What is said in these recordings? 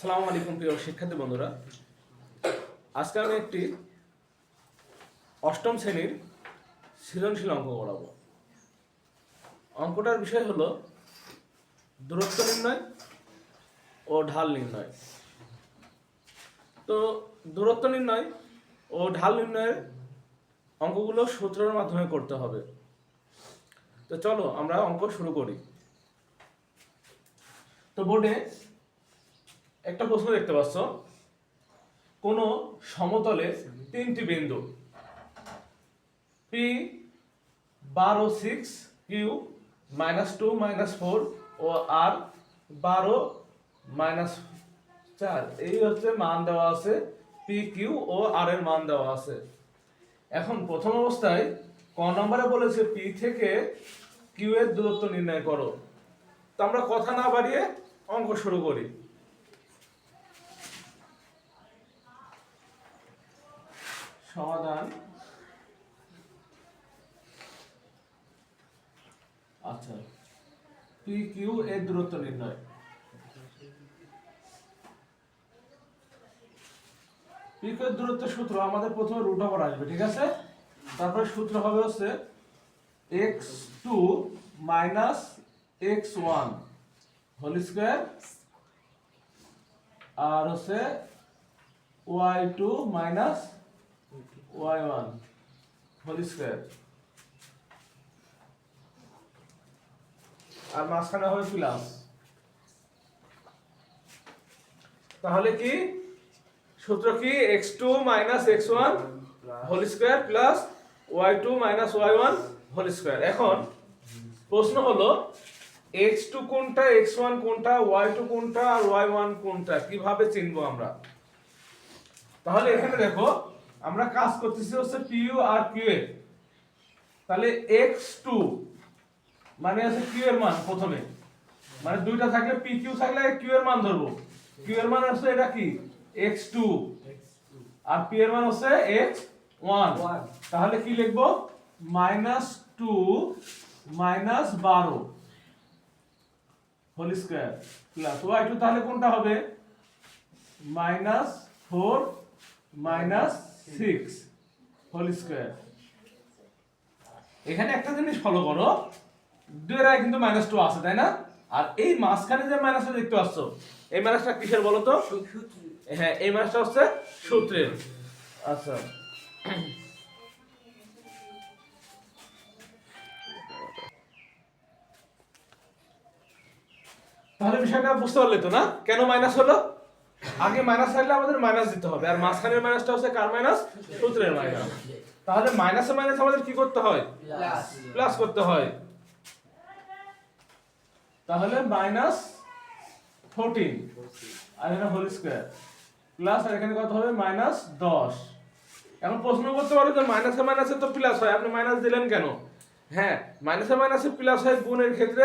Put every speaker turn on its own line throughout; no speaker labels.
সালামু আলাইকুম প্রিয় শিক্ষার্থী বন্ধুরা। আজকে আমি একটি অষ্টম শ্রেণির সৃজনশীল অঙ্ক করাবো। অঙ্কটার বিষয় হলো দূরত্ব নির্ণয় ও ঢাল নির্ণয়। তো দূরত্ব নির্ণয় ও ঢাল নির্ণয়ের অঙ্কগুলো সূত্রের মাধ্যমে করতে হবে। তো চলো আমরা অঙ্ক শুরু করি। তো বোর্ডে একটা প্রশ্ন দেখতে পাচ্ছ। কোনো সমতলে তিনটি বিন্দু? পি বারো six Q minus two minus four ও আর বারো মাইনাস চার। এই হচ্ছে মান দেওয়া আছে পি কিউ ও আর এর মান দেওয়া আছে। এখন প্রথম অবস্থায় ক নম্বরে বলেছে পি থেকে কিউ এর দূরত্ব নির্ণয় করো। তো আমরা কথা না বাড়িয়ে অঙ্ক শুরু করি। সমাধান। আচ্ছা পি কিউ এর দূরত্ব নির্ণয়। পি কিউ দূরত্ব সূত্র আমাদের প্রথমে রুট ওভার আসবে, ঠিক আছে? তারপরে সূত্র হবে হচ্ছে x two minus x one whole square আর হচ্ছে y two minus y one square. আর মাঝখানে হবে প্লাস। তাহলে কি? সূত্র কি? X two minus x one, whole square plus y two minus y one এখন প্রশ্ন হলো, এক্স টু কোনটা, এক্স ওয়ান কোনটা, ওয়াই টু কোনটা, আর ওয়াই ওয়ান কোনটা? কীভাবে চিনবো আমরা? তাহলে এখানে দেখো আমরা কাজ করতেছি হচ্ছে পিইউ আর কিউ এর তাহলে এক্স টু মানে আছে কিউ এর মান প্রথমে। মানে দুইটা থাকলে পি কিউ থাকলে কিউ এর মান ধরবো। কিউ এর মান হচ্ছে এটা কি? এক্স টু আর পি এর মান হচ্ছে এক্স ওয়ান তাহলে কি লিখব? মাইনাস টু মাইনাস বারো। Whole square plus y two তাহলে কোনটা হবে? Minus four minus six, whole square. এখানে একটা জিনিস ফলো করো, দুয়ের কিন্তু মাইনাস টু আছে, তাই না? আর এই মাঝখানে যে মাইনাসটা দেখতে পাচ্ছ, এই মাইনাসটা কিসের বলো তো? হ্যাঁ এই মাইনাসটা হচ্ছে সূত্রের। আচ্ছা। তাহলে বিষয়টা বুঝতে পারলে তো না? কেন মাইনাস হলো? আগে মাইনাস থাকলে আমাদের মাইনাস দিতে হবে। আর মাঝখানের মাইনাসটা হচ্ছে কার মাইনাস সূত্রের মাইনাস তাহলে মাইনাসে মাইনাস আমাদের কি করতে হয়? প্লাস করতে হয়। তাহলে মাইনাস ফোরটিন আর এখানে হোল স্কোয়ার প্লাস আর এখানে কত হবে? মাইনাস দশ। এখন প্রশ্ন করতে পারো যে মাইনাসে মাইনাসে তো প্লাস হয়। আপনি মাইনাস দিলেন কেন? হ্যাঁ মাইনাসে মাইনাসে প্লাস হয় গুণের ক্ষেত্রে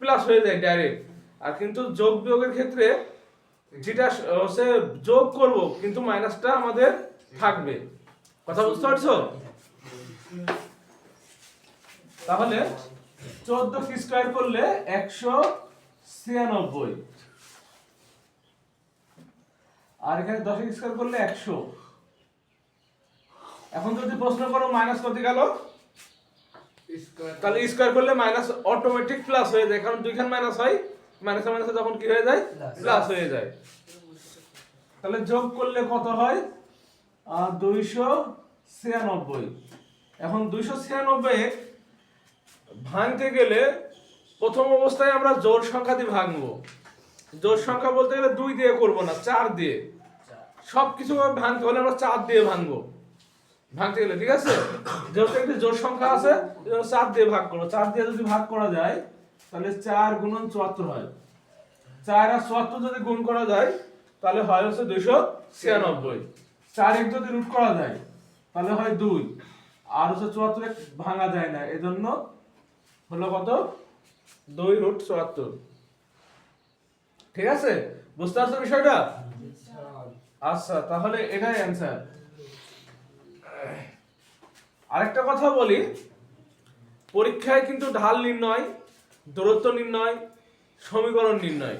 প্লাস হয়ে যায় ডাইরেক্ট আর কিন্তু যোগ বিয়োগের ক্ষেত্রে যেটা হচ্ছে যোগ করব কিন্তু মাইনাসটা আমাদের থাকবে। কথা বুঝতে পারছ? তাহলে চোদ্দ কি স্কোয়ার করলে একশো ছিয়ানব্বই? আর এখানে দশ স্কোয়ার করলে একশো? এখন যদি প্রশ্ন করো মাইনাস কত গেল? তাহলে স্কোয়ার করলে মাইনাস অটোমেটিক প্লাস হয়ে যায় কারণ দুইখান মাইনাস হয় মাইনাসে মাইনাসে তখন কি হয়ে যায়? প্লাস হয়ে যায়। তাহলে যোগ করলে কত হয়? দুইশো ছিয়ানব্বই। এখন দুইশো ছিয়ানব্বই ভাঙতে গেলে প্রথম অবস্থায় আমরা জোর সংখ্যা দিয়ে ভাঙবো। জোর সংখ্যা বলতে গেলে দুই দিয়ে করব না চার দিয়ে। সব কিছু ভাঙতে হলে আমরা চার দিয়ে ভাঙবো। ভাঙতে গেলে ঠিক আছে? যেহেতু একটি জোর সংখ্যা আছে চার দিয়ে ভাগ করব। চার দিয়ে যদি ভাগ করা যায় তাহলে চার গুণন চুয়াত্তর হয়। চার আর চুয়াত্তর যদি গুণ করা যায়, তাহলে হয় হচ্ছে দুইশো ছিয়ানব্বই। চার এক যদি রুট করা যায়, তাহলে হয় দুই। আর হচ্ছে চুয়াত্তর ভাঙা যায় না, এজন্য হলো কত? দুই রুট চুয়াত্তর। ঠিক আছে? বুঝতে পারছ বিষয়টা? আচ্ছা তাহলে এটাই অ্যান্সার আরেকটা কথা বলি। পরীক্ষায় কিন্তু ঢাল নির্ণয় দূরত্ব নির্ণয়, সমীকরণ নির্ণয়।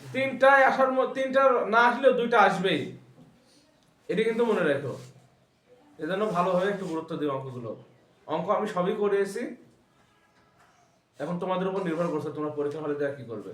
তিনটায় আসার তিনটা না আসলেও দুইটা আসবেই। এটি কিন্তু মনে রেখো। এজন্য ভালোভাবে একটু গুরুত্ব দিও অঙ্কগুলো। অঙ্ক আমি সবই করিয়েছি। এখন তোমাদের উপর নির্ভর করছে তোমরা পরীক্ষা হলে দেওয়া কি করবে।